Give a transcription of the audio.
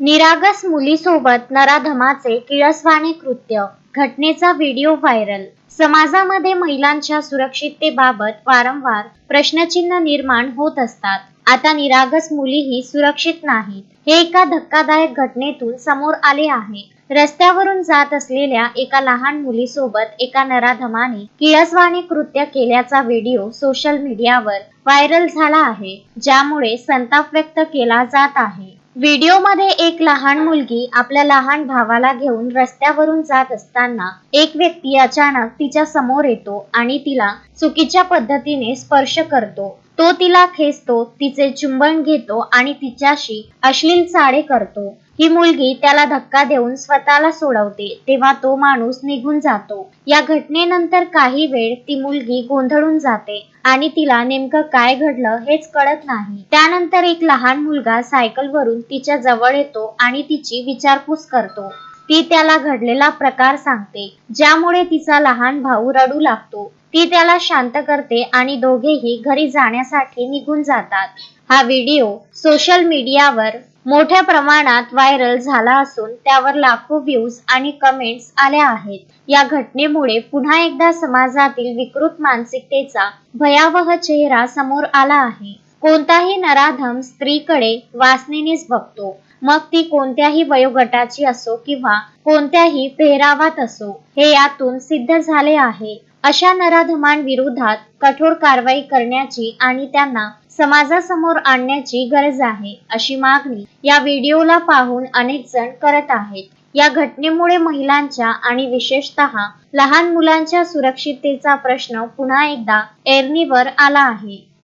निरागस मुलीसोबत नराधमाचे किळसवाणी कृत्य घटनेचा व्हिडिओ व्हायरल. समाजामध्ये महिलांच्या सुरक्षिततेबाबत वारंवार प्रश्नचिन्ह निर्माण होत असतात. आता निरागस मुलीही सुरक्षित नाहीत. हे एका धक्कादायक घटनेतून समोर आले आहे. रस्त्यावरून जात असलेल्या एका लहान मुलीसोबत एका नराधमाने किळसवाणी कृत्य केल्याचा व्हिडिओ सोशल मीडियावर व्हायरल झाला आहे ज्यामुळे संताप व्यक्त केला जात आहे. व्हिडिओमध्ये एक लहान मुलगी आपल्या लहान भावाला घेऊन रस्त्यावरून जात असताना एक व्यक्ती अचानक तिच्या समोर येतो आणि तिला चुकीच्या पद्धतीने स्पर्श करतो. तो तिला खेचतो तिचे चुंबन घेतो आणि तिच्याशी अश्लील चाळे करतो. ही मुलगी त्याला धक्का देऊन स्वतःला सोडवते तेव्हा तो माणूस निघून जातो. या घटनेनंतर काही वेळ ती मुलगी गोंधळून जाते आणि तिला नेमकं काय घडलं हेच कळत नाही. त्यानंतर एक लहान मुलगा सायकलवरून तिच्या जवळ येतो आणि तिची विचारपूस करतो. ती त्याला घडलेला प्रकार सांगते ज्यामुळे तिचा लहान भाऊ रडू लागतो. ती त्याला शांत करते आणि दोघेही घरी जाण्यासाठी निघून जातात. हा व्हिडिओ सोशल मीडियावर मोठ्या प्रमाणात व्हायरल झाला असून त्यावर लाखो व्ह्यूज आणि कमेंट्स आल्या आहेत. या घटनेमुळे पुन्हा एकदा समाजातील विकृत मानसिकतेचा भयावह चेहरा समोर आला आहे. कोणताही नराधम स्त्रीकडे वासनेनेच बघतो. मग ती कोणत्याही वयोगटाची असो किंवा कोणत्याही पेहरावात असो हे यातून सिद्ध झाले आहे. अशा नराधमांविरोधात कठोर कारवाई करण्याची आणि त्यांना समाजासमोर आणण्याची गरज आहे अशी मागणी या व्हिडिओला पाहून अनेक जण करत आहेत. या घटनेमुळे महिलांच्या आणि विशेषतः लहान मुलांच्या सुरक्षिततेचा प्रश्न पुन्हा एकदा ऐरणीवर आला आहे.